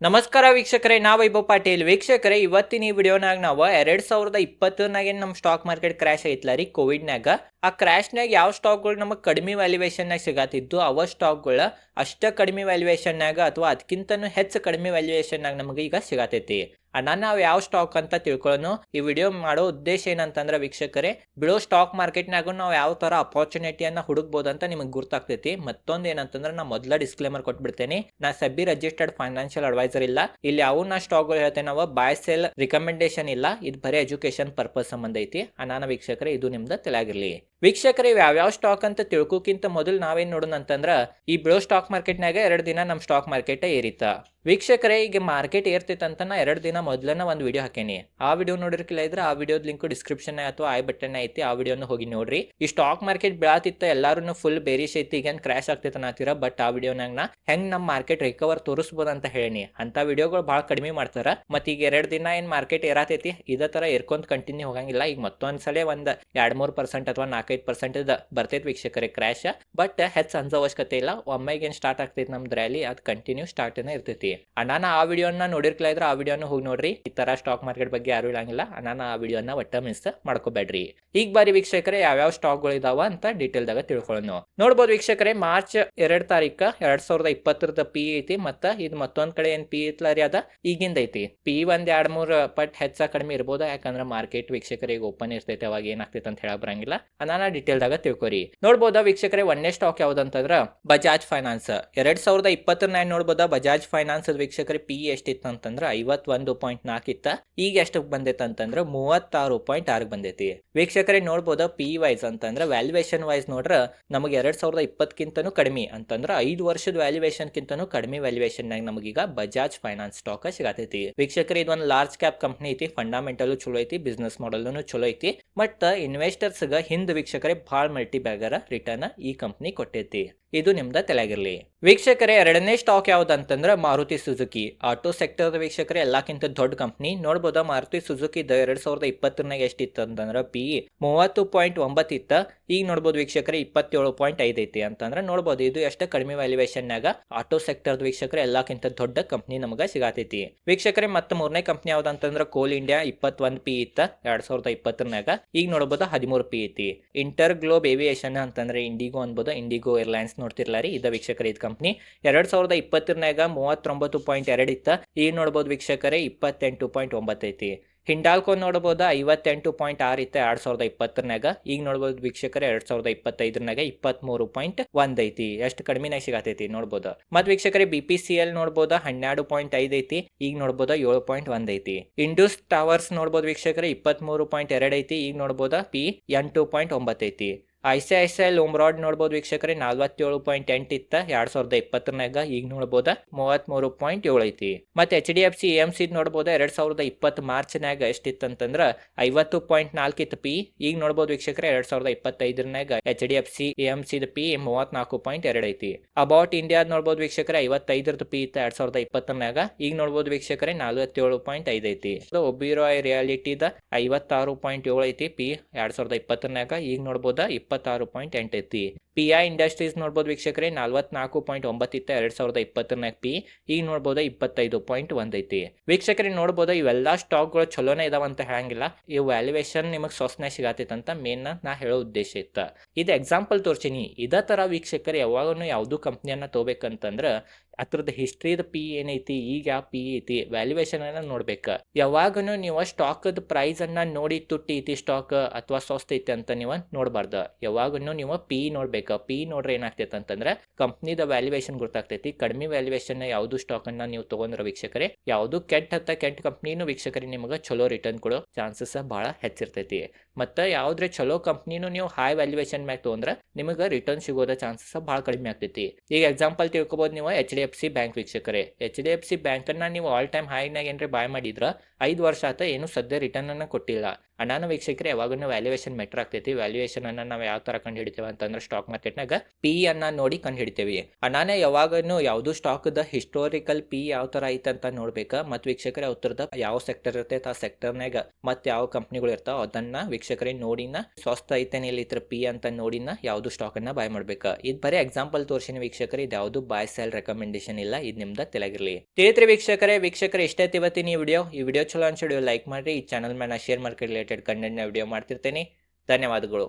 ನಮಸ್ಕಾರ ವೀಕ್ಷಕರೇ ನಾ ವೈಭವ್ ಪಾಟೀಲ್. ವೀಕ್ಷಕರೇ, ಇವತ್ತಿನ ಈ ವಿಡಿಯೋನಾಗ ನಾವು ಎರಡು ಸಾವಿರದ ಇಪ್ಪತ್ತನಾಗ ನಮ್ಮ ಸ್ಟಾಕ್ ಮಾರ್ಕೆಟ್ ಕ್ರ್ಯಾಶ್ ಐತ್ಲ ರೀ ಕೋವಿಡ್ನಾಗ ಆ ಕ್ರ್ಯಾಶ್ನಾಗ ಯಾವ ಸ್ಟಾಕ್ಗಳು ನಮಗೆ ಕಡಿಮೆ ವ್ಯಾಲ್ಯೂಯೇಷನ್ನಾಗ ಸಿಗತ್ತಿದ್ದು ಅವ ಸ್ಟಾಕ್ಗಳ ಅಷ್ಟ ಕಡಿಮೆ ವ್ಯಾಲ್ಯೂಯೇಷನ್ನಾಗ ಅಥವಾ ಅದಕ್ಕಿಂತನೂ ಹೆಚ್ಚು ಕಡಿಮೆ ವ್ಯಾಲ್ಯೂಯೇಷನ್ನಾಗ ನಮಗೆ ಈಗ ಸಿಗತೈತಿ. ಅಣ್ಣ, ನಾವು ಯಾವ ಸ್ಟಾಕ್ ಅಂತ ತಿಳ್ಕೊಳ್ಳೋನು ಈ ವಿಡಿಯೋ ಮಾಡೋ ಉದ್ದೇಶ ಏನಂತಂದ್ರೆ ವೀಕ್ಷಕರೇ, ಬಿಡೋ ಸ್ಟಾಕ್ ಮಾರ್ಕೆಟ್ನಾಗ ನಾವು ಯಾವ ತರ ಅಪರ್ಚುನಿಟಿಯನ್ನು ಹುಡುಕ್ಬೋದು ಅಂತ ನಿಮಗೆ ಗುರ್ತಾಗ್ತೈತಿ. ಮತ್ತೊಂದು ಏನಂತಂದ್ರೆ ನಾ ಮೊದಲ ಡಿಸ್ಕ್ಲೇಮರ್ ಕೊಟ್ಬಿಡ್ತೇನೆ. ನಾ ಸಬ್ಬಿ ರಿಜಿಸ್ಟರ್ಡ್ ಫೈನಾನ್ಷಿಯಲ್ ಅಡ್ವೈಸರ್ ಇಲ್ಲ. ಇಲ್ಲಿ ಯಾವ ನಾ ಸ್ಟಾಕ್ಗಳು ಹೇಳ್ತೇನೆ ನಾವು ಬಾಯ್ ಸೆಲ್ ರಿಕಮೆಂಡೇಶನ್ ಇಲ್ಲ. ಇದು ಬರೀ ಎಜುಕೇಶನ್ ಪರ್ಪಸ್ ಸಂಬಂಧ ಐತಿ. ಅನಾನ ವೀಕ್ಷಕರೇ, ಇದು ನಿಮ್ದು ತಲೆಯಾಗಿರ್ಲಿ ವೀಕ್ಷಕರೇ, ಇವು ಯಾವ್ಯಾವ ಸ್ಟಾಕ್ ಅಂತ ತಿಳ್ಕೋಕ್ಕಿಂತ ಮೊದಲು ನಾವೇನು ನೋಡೋಣ ಅಂತಂದ್ರೆ ಈ ಬ್ಲೋ ಸ್ಟಾಕ್ ಮಾರ್ಕೆಟ್ನಾಗ ಎರಡು ದಿನ ನಮ್ಮ ಸ್ಟಾಕ್ ಮಾರ್ಕೆಟೇ ಏರಿತ. ವೀಕ್ಷಕರೇ ಈಗ ಮಾರ್ಕೆಟ್ ಏರ್ತೈತಂತ ನಾ ಎರಡು ದಿನ ಮೊದಲನ ಒಂದು ವಿಡಿಯೋ ಹಾಕೇನಿ. ಆ ವಿಡಿಯೋ ನೋಡಿರ್ಕಿಲ್ಲ ಇದ್ರೆ ಆ ವಿಡಿಯೋದ ಲಿಂಕ್ ಡಿಸ್ಕ್ರಿಪ್ಷನ್ ಅಥವಾ ಐ ಬಟನ್ ಐತಿ, ಆ ವಿಡಿಯೋನ ಹೋಗಿ ನೋಡ್ರಿ. ಈ ಸ್ಟಾಕ್ ಮಾರ್ಕೆಟ್ ಬೆಳಾತಿತ್ತ ಎಲ್ಲಾರು ಫುಲ್ ಬೇರಿಶ್ ಐತಿ, ಈಗ ಕ್ರಾಶ್ ಆಗ್ತೈತೆ ಅನ್ನತ್ತೀರ ಬಟ್ ಆ ವಿಡಿಯೋನಾಗ ನಾ ಹೆಂಗ್ ನಮ್ಮ ಮಾರ್ಕೆಟ್ ರಿಕವರ್ ತೋರಿಸ್ಬೋದು ಅಂತ ಹೇಳಿನಿ. ಅಂತ ವಿಡಿಯೋಗಳು ಭಾಳ ಕಡಿಮೆ ಮಾಡ್ತಾರ. ಮತ್ತೆ ಈಗ ಎರಡು ದಿನ ಏನ್ ಮಾರ್ಕೆಟ್ ಏರಾತೈತಿ, ಇದೇ ತರ ಏರ್ಕೊಂತ ಕಂಟಿನ್ಯೂ ಹೋಗಂಗಿಲ್ಲ. ಈಗ ಮತ್ತೊಂದ್ ಸಲ ಒಂದ್ ಎರಡ್ ಮೂರ್ ಪರ್ಸೆಂಟ್ ಅಥವಾ ನಾಲ್ಕೈದ್ ಪರ್ಸೆಂಟ್ ಬರ್ತೈತಿ ವೀಕ್ಷಕರೇ ಕ್ರಾಶ್ ಬಟ್ ಹೆಚ್ಚು ಅನ್ಸೋ ಅವಶ್ಯಕತೆ ಇಲ್ಲ. ಒಮ್ಮೆಗೆ ಏನ್ ಸ್ಟಾರ್ಟ್ ಆಗ್ತೈತಿ ನಮ್ದು ರ್ಯಾಲಿ ಅದು ಕಂಟಿನ್ಯೂ ಸ್ಟಾರ್ಟ್ ಇರ್ತೈತಿ. ಅಣ್ಣಾನ ಆ ವಿಡಿಯೋನ ನೋಡಿರ್ಕಲ ಇದ್ರೆ ಆ ವಿಡಿಯೋನ ಹೋಗಿ ನೋಡ್ರಿ. ಈ ತರ ಸ್ಟಾಕ್ ಮಾರ್ಕೆಟ್ ಬಗ್ಗೆ ಯಾರು ಇರಂಗಿಲ್ಲ. ಅಣ್ಣ ಆ ವಿಡಿಯೋನ ಒಟ್ಟ ಮಿಸ್ ಮಾಡ್ಕೋಬೇಡ್ರಿ. ಈಗ ಬಾರಿ ವೀಕ್ಷಕರೇ, ಯಾವ್ಯಾವ ಸ್ಟಾಕ್ಗಳು ಇದಾವ ಅಂತ ಡೀಟೇಲ್ ದಾಗ ತಿಳ್ಕೊಳ್ಳೋಣ. ನೋಡ್ಬೋದು ವೀಕ್ಷಕರೇ, ಮಾರ್ಚ್ ಎರಡ್ ತಾರೀಕ ಎರಡ್ ಸಾವಿರದ ಇಪ್ಪತ್ತರದ ಪಿ ಐತಿ ಮತ್ತ ಇದು ಮತ್ತೊಂದ್ ಕಡೆ ಏನ್ ಪಿ ಐತ್ಲ ಅದ? ಈಗಿಂದ ಐತಿ. ಪಿ ಒಂದ್ ಎರಡ್ ಮೂರ್ ಪಟ್ ಹೆಚ್ಚ ಕಡಿಮೆ ಇರ್ಬೋದ? ಯಾಕಂದ್ರೆ ಮಾರ್ಕೆಟ್ ವೀಕ್ಷಕರಿಗೆ ಓಪನ್ ಇರ್ತೈತೆ, ಅವಾಗ ಏನಾಗ್ತೈತೆ ಅಂತ ಹೇಳ ಬರಂಗಿಲ್ಲ. ಅನಾನ ಡೀಟೇಲ್ ದಾಗ ತಿಳ್ಕೊರಿ. ನೋಡ್ಬೋದಾ ವೀಕ್ಷಕರೇ, ಒಂದೇ ಸ್ಟಾಕ್ ಯಾವ್ದಂತಂದ್ರ ಬಜಾಜ್ ಫೈನಾನ್ಸ್ ಎರಡ್ ಸಾವಿರದ ಇಪ್ಪತ್ತರ ನೋಡ್ಬೋದಾ? ಬಜಾಜ್ ಫೈನಾನ್ಸ್ ವೀಕ್ಷಕರೇ ಪಿ ಎಷ್ಟಿತ್ತು ಅಂತಂದ್ರ ಐವತ್ತೊಂದು ಪಾಯಿಂಟ್ ನಾಲ್ಕು ಇತ್ತ ಈಗ ಎಷ್ಟು ಬಂದೈತೆ ಅಂತಂದ್ರ ಮೂವತ್ತಾರು ಪಾಯಿಂಟ್ ಆರು ಬಂದೈತಿ. ವೀಕ್ಷಕರೇ ನೋಡ್ಬೋದು ಪಿ ವೈಸ್ ಅಂತಂದ್ರ ವ್ಯಾಲ್ಯೂಯೇಷನ್ ವೈಸ್ ನೋಡ್ರ ನಮಗೆ ಎರಡ್ ಸಾವಿರದ ಇಪ್ಪತ್ತಕ್ಕಿಂತನೂ ಕಡಿಮೆ ಅಂತಂದ್ರ ಐದು ವರ್ಷದ ವ್ಯಾಲ್ಯೂಯೇಷನ್ ಕಿಂತನೂ ಕಡಿಮೆ ವ್ಯಾಲ್ಯೂಯೇಷನ್ ನಾಗ ನಮಗೀಗ ಬಜಾಜ್ ಫೈನಾನ್ಸ್ ಸ್ಟಾಕ್ ಸಿಗತೈತಿ. ವೀಕ್ಷಕರೇ ಇದೊಂದು ಲಾರ್ಜ್ ಕ್ಯಾಪ್ ಕಂಪ್ನಿ ಐತಿ ಫಂಡಮೆಂಟಲ್ ಚಲೋ ಐತಿ ಬಿಸ್ನೆಸ್ ಮಾಡಲ್ನು ಚಲೋ ಐತಿ ಬಟ್ ಇನ್ವೆಸ್ಟರ್ಸ್ ಗ ಹಿಂದ್ ವೀಕ್ಷಕರೇ ಭಾಳ ಮಲ್ಟಿ ಬ್ಯಾಗರ ರಿಟರ್ನ್ ಈ ಕಂಪ್ನಿ ಕೊಟ್ಟೈತಿ. ಇದು ನಿಮ್ದ ತಲೆಯಾಗಿರ್ಲಿ. ವೀಕ್ಷಕರೇ, ಎರಡನೇ ಸ್ಟಾಕ್ ಯಾವ್ದಂತಂದ್ರೆ ಮಾರುತಿ ಸುಜುಕಿ. ಆಟೋ ಸೆಕ್ಟರ್ ವೀಕ್ಷಕರೇ, ಎಲ್ಲಕ್ಕಿಂತ ದೊಡ್ಡ ಕಂಪ್ನಿ ನೋಡ್ಬೋದ, ಮಾರುತಿ ಸುಜುಕಿ ಎರಡ್ ಸಾವಿರದ ಇಪ್ಪತ್ತರನಾಗ ಎಷ್ಟಿತ್ತು ಅಂತಂದ್ರೆ ಪಿ ಮೂವತ್ತು ಪಾಯಿಂಟ್ ಒಂಬತ್ತು ಇತ್ತ. ಈಗ ನೋಡ್ಬೋದು ವೀಕ್ಷಕರೇ, ಇಪ್ಪತ್ತೇಳು ಪಾಯಿಂಟ್ ಐದು ಐತಿ ಅಂತಂದ್ರೆ ನೋಡ್ಬೋದು, ಇದು ಎಷ್ಟು ಕಡಿಮೆ ವ್ಯಾಲ್ಯೂಯೇಷನ್ನಾಗ ಆಟೋ ಸೆಕ್ಟರ್ ವೀಕ್ಷಕರೇ, ಎಲ್ಲಕ್ಕಿಂತ ದೊಡ್ಡ ಕಂಪ್ನಿ ನಮಗ ಸಿಗಾತೈತಿ. ವೀಕ್ಷಕರೇ, ಮತ್ತೆ ಮೂರನೇ ಕಂಪ್ನಿ ಯಾವ್ದಂತಂದ್ರೆ ಕೋಲ್ ಇಂಡಿಯಾ ಇಪ್ಪತ್ತೊಂದ್ ಪಿ ಇತ್ತ, ಎರಡ್ ಸಾವಿರದ ಇಪ್ಪತ್ತರನಾಗ ಈಗ ನೋಡ್ಬೋದು, ಹದಿಮೂರು ಪಿ ಐತಿ. ಇಂಟರ್ ಗ್ಲೋಬ್ ಏವಿಯೇಷನ್ ಅಂತಂದ್ರೆ ಇಂಡಿಗೋ ಅನ್ಬೋದು ಇಂಡಿಗೋ ಏರ್ಲೈನ್ಸ್ ನೋಡ್ತಿರ್ಲ ರೀ? ಇದ ವೀಕ್ಷಕರೇ, ಇದು ಕಂಪ್ನಿ ಎರಡ್ ಸಾವಿರದ ಇಪ್ಪತ್ತರನಾಗ ಮೂವತ್ತೊಂಬತ್ತು ಪಾಯಿಂಟ್ ಎರಡು ಇತ್ತ. ಈಗ ನೋಡ್ಬೋದು ವೀಕ್ಷಕರೇ, ಇಪ್ಪತ್ತೆಂಟು ಪಾಯಿಂಟ್ ಒಂಬತ್ತೈತಿ ಹಿಂಡಾಲ್ಕೋ ನೋಡ್ಬೋದು, ಐವತ್ತೆಂಟು ಪಾಯಿಂಟ್ ಆರು ಇತ್ತು ಎರಡ್ ಸಾವಿರದ ಇಪ್ಪತ್ತರನಾಗ ಈಗ ನೋಡ್ಬೋದು ವೀಕ್ಷಕರೇ, ಎರಡ್ ಸಾವಿರದ ಇಪ್ಪತ್ತೈದರನಾಗ ಇಪ್ಪತ್ಮೂರು ಪಾಯಿಂಟ್ ಒಂದ್ ಐತಿ. ಎಷ್ಟು ಕಡಿಮೆನಾಗ ಸಿಗತೈತಿ ನೋಡ್ಬೋದು. ಮತ್ ವೀಕ್ಷಕರೇ ಬಿ ಪಿ ಸಿ ಎಲ್ ನೋಡ್ಬೋದು, ಹನ್ನೆರಡು ಪಾಯಿಂಟ್ ಐದ್ ಐತಿ. ಈಗ ನೋಡ್ಬೋದು, ಏಳು ಪಾಯಿಂಟ್ ಒಂದ್ ಐತಿ. ಇಂಡೂಸ್ ಟವರ್ಸ್ ನೋಡ್ಬೋದು ವೀಕ್ಷಕರೇ, ಇಪ್ಪತ್ಮೂರು ಪಾಯಿಂಟ್ ಎರಡ್ ಐತಿ. ಈಗ ನೋಡ್ಬೋದಾ, ಪಿ ಎಂಟು ಪಾಯಿಂಟ್ ಒಂಬತ್ತು ಐತಿ. I C I C I Lombard ನೋಡ್ಬೋದು ವೀಕ್ಷಕರೇ. ನಲ್ವತ್ತೇಳು ಪಾಯಿಂಟ್ ಎಂಟು ಇತ್ತ ಎರಡ್ ಸಾವಿರದ ಇಪ್ಪತ್ತರನಾಗ ಈಗ ನೋಡ್ಬೋದಾ. ಮೂವತ್ಮೂರು ಪಾಯಿಂಟ್ ಏಳು ಐತಿ. ಮತ್ತೆ H D F C M C ನೋಡ್ಬೋದಾ ಎರಡ್ ಸಾವಿರದ ಇಪ್ಪತ್ತು ಮಾರ್ಚ್ನಾಗ ಎಷ್ಟಿತ್ತಂತಂದ್ರ ಐವತ್ತು ಪಾಯಿಂಟ್ ನಾಲ್ಕು ಇತ್ತು ಪಿ ಈಗ ನೋಡ್ಬೋದು ವೀಕ್ಷಕರೇ ಎರಡ್ ಸಾವಿರದ ಇಪ್ಪತ್ತೈದರನಾಗ H D F C M C P ಮೂವತ್ನಾಲ್ಕು ಪಾಯಿಂಟ್ ಎರಡು ಐತಿ. ಅಬೌಟ್ ಇಂಡಿಯಾ ನೋಡ್ಬೋದು ವೀಕ್ಷಕರೇ ಐವತ್ತೈದರದ್ದು ಪಿ ಇತ್ತ ಎರಡ್ ಸಾವಿರದ ಇಪ್ಪತ್ತರನಾಗ ಈಗ ನೋಡ್ಬೋದು ವೀಕ್ಷಕರೇ ನಲ್ವತ್ತೇಳು ಪಾಯಿಂಟ್ ಐದು ಐತಿ. ಒಬಿರಾಯ್ ರಿಯಾಲಿಟಿದ ಐವತ್ತಾರು ಪಾಯಿಂಟ್ ಏಳು ಐತಿ ಪಿ ಎರಡ್ ಸಾವಿರದ ಇಪ್ಪತ್ತರನಾಗ ಈಗ ನೋಡ್ಬೋದಾ ಇಪ್ಪತ್ತಾರು ಪಾಯಿಂಟ್ ಎಂಟೈತಿ ಪಿ ಐ ಇಂಡಸ್ಟ್ರೀಸ್ ನೋಡ್ಬೋದು ವೀಕ್ಷಕರೇ, ನಲ್ವತ್ನಾಲ್ಕು ಪಾಯಿಂಟ್ ಒಂಬತ್ತಿತ್ತು ಎರಡು ಸಾವಿರದ ಇಪ್ಪತ್ತರನಾಗ ಪಿ ಈಗ ನೋಡ್ಬೋದು ಇಪ್ಪತ್ತೈದು ಪಾಯಿಂಟ್ ಒಂದ್ ಐತಿ. ವೀಕ್ಷಕರೇ, ನೋಡ್ಬೋದು ಇವೆಲ್ಲ ಸ್ಟಾಕ್ಗಳು ಚಲೋನೇ ಇದಾವ ಅಂತ ಹೇಳಂಗಿಲ್ಲ. ಈ ವ್ಯಾಲ್ಯೂಯೇಷನ್ ನಿಮಗೆ ಸೊಸ್ನೆ ಸಿಗತೈತೆ ಅಂತ ಮೇನ್ ನಾ ಹೇಳೋ ಉದ್ದೇಶ ಇತ್ತ. ಇದು ಎಕ್ಸಾಂಪಲ್ ತೋರ್ಸಿನಿ. ಇದೇ ತರ ವೀಕ್ಷಕರು ಯಾವಾಗೂ ಯಾವ್ದು ಕಂಪ್ನಿಯನ್ನ ತಗೋಬೇಕಂತಂದ್ರ ಅದ್ರದ್ದು ಹಿಸ್ಟ್ರಿದ ಪಿ ಏನೈತಿ, ಈಗ ಯಾವ ಪಿ ಐತಿ ವ್ಯಾಲ್ಯೂಯೇಷನ್ ಅನ್ನ ನೋಡ್ಬೇಕ. ಯಾವಾಗನು ನೀವು ಸ್ಟಾಕ್ದ ಪ್ರೈಸ್ ಅನ್ನ ನೋಡಿ ತುಟ್ಟಿ ಐತಿ ಸ್ಟಾಕ್ ಅಥವಾ ಸೊಸ್ತೈತಿ ಅಂತ ನೀವು ನೋಡಬಾರ್ದು. ಯಾವಾಗನು ನೀವು ಪಿ ನೋಡ್ಬೇಕ. ಪಿ ನೋಡ್ರೆ ಏನಾಗ್ತೈತೆ ಅಂತಂದ್ರೆ ಕಂಪ್ನಿದ ವ್ಯಾಲ್ಯೂಯೇಷನ್ ಗೊತ್ತಾಗ್ತೈತಿ. ಕಡಿಮೆ ವ್ಯಾಲ್ಯೂಯೇಷನ್ ಯಾವುದು ಸ್ಟಾಕ್ ಅನ್ನ ನೀವು ತಗೊಂಡ್ರ ವೀಕ್ಷಕರೇ, ಯಾವುದು ಕೆಟ್ಟ ಹತ್ತ ಕೆಟ್ಟ ಕಂಪ್ನಿನೂ ವೀಕ್ಷಕರಿಗೆ ನಿಮಗೆ ಚಲೋ ರಿಟರ್ನ್ ಕೊಡೋ ಚಾನ್ಸಸ್ ಬಹಳ ಹೆಚ್ಚಿರ್ತೈತಿ. ಮತ್ತೆ ಯಾವ್ದ್ರೆ ಚಲೋ ಕಂಪ್ನಿನೂ ನೀವು ಹೈ ವ್ಯಾಲ್ಯೂಯೇಷನ್ ಮ್ಯಾಗ ತಗೊಂಡ್ರೆ, ನಿಮಗೆ ರಿಟರ್ನ್ ಸಿಗೋದ ಚಾನ್ಸಸ್ ಬಹಳ ಕಡಿಮೆ ಆಗ್ತೈತಿ. ಈಗ ಎಕ್ಸಾಂಪಲ್ ತಿಳ್ಕೊಬಹುದು ನೀವು H D F C bank ವೀಕ್ಷಕರೇ. ಎಚ್ ಡಿ ಎಫ್ ಸಿ ಬ್ಯಾಂಕನ್ನ ನೀವು ಆಲ್ ಟೈಮ್ ಹೈನಾಗ ಏನ್ರಿ ಬಾಯ್ ಮಾಡಿದ್ರ, ಐದು ವರ್ಷ ಆತ ಏನು ಸದ್ಯ ರಿಟರ್ನ್ ಅನ್ನ ಕೊಟ್ಟಿಲ್ಲ. ಅನಾನ ವೀಕ್ಷಕರೇ ಯಾವಾಗೂ ವ್ಯಾಲ್ಯೂಯೇಷನ್ ಮೆಟರ್ ಆಗ್ತೈತಿ. ವ್ಯಾಲ್ಯೂಯೇಷನ್ ಅನ್ನ ನಾವು ಯಾವ ತರ ಕಂಡು ಹಿಡಿತೇವೆ ಅಂತಂದ್ರೆ ಸ್ಟಾಕ್ ಮಾರ್ಕೆಟ್ನಾಗ ಪಿ ಅನ್ನ ನೋಡಿ ಕಂಡು ಹಿಡಿತೇವೆ ಅಣ್ಣಾನ ಯಾವಾಗನು ಯಾವುದು ಸ್ಟಾಕ್ದ ಹಿಸ್ಟೋರಿಕಲ್ ಪಿ ಯಾವ ತರ ಐತೆ ಅಂತ ನೋಡ್ಬೇಕ? ಮತ್ ವೀಕ್ಷಕರ, ಉತ್ತರದ ಯಾವ ಸೆಕ್ಟರ್ ಇರ್ತೈತೆ ಆ ಸೆಕ್ಟರ್ನಾಗ ಮತ್ ಯಾವ ಕಂಪ್ನಿಗಳು ಇರ್ತಾವ ಅದನ್ನ ವೀಕ್ಷಕರೇ ನೋಡಿನ, ಸ್ವಸ್ಥ ಐತೇನೆ ಇಲ್ಲಿ ಇತ್ರ ಪಿ ಅಂತ ನೋಡಿನ ಯಾವ್ದು ಸ್ಟಾಕ್ ಅನ್ನ ಬಾಯ್ ಮಾಡ್ಬೇಕ? ಇದು ಬರೀ ಎಕ್ಸಾಂಪಲ್ ತೋರಿಸಿನ ವೀಕ್ಷಕರು, ಇದು ಯಾವ್ದು ಬಾಯ್ ಸೆಲ್ ರೆಕಮೆಂಡೇಶನ್ ಇಲ್ಲ, ಇದು ನಿಮ್ದ ತೆಲಗಿರ್ಲಿ. ತಿಳಿತ್ರಿ ವೀಕ್ಷಕರೇ ವೀಕ್ಷಕರೇ, ಇಷ್ಟೇ ಇವತ್ತಿನ ಈ ವಿಡಿಯೋ ಈ ವಿಡಿಯೋ ಚಲೋ ಅನ್ಸಿಡಿಯೋ ಲೈಕ್ ಮಾಡ್ರಿ. ಈ ಚಾನಲ್ ಮೇಲೆ ಶೇರ್ ಮಾರ್ಕೆಟ್ ರಿಲೇಟೆಡ್ ಕಂಟೆಂಟ್ನ ವಿಡಿಯೋ ಮಾಡ್ತಿರ್ತೇನೆ. ಧನ್ಯವಾದಗಳು.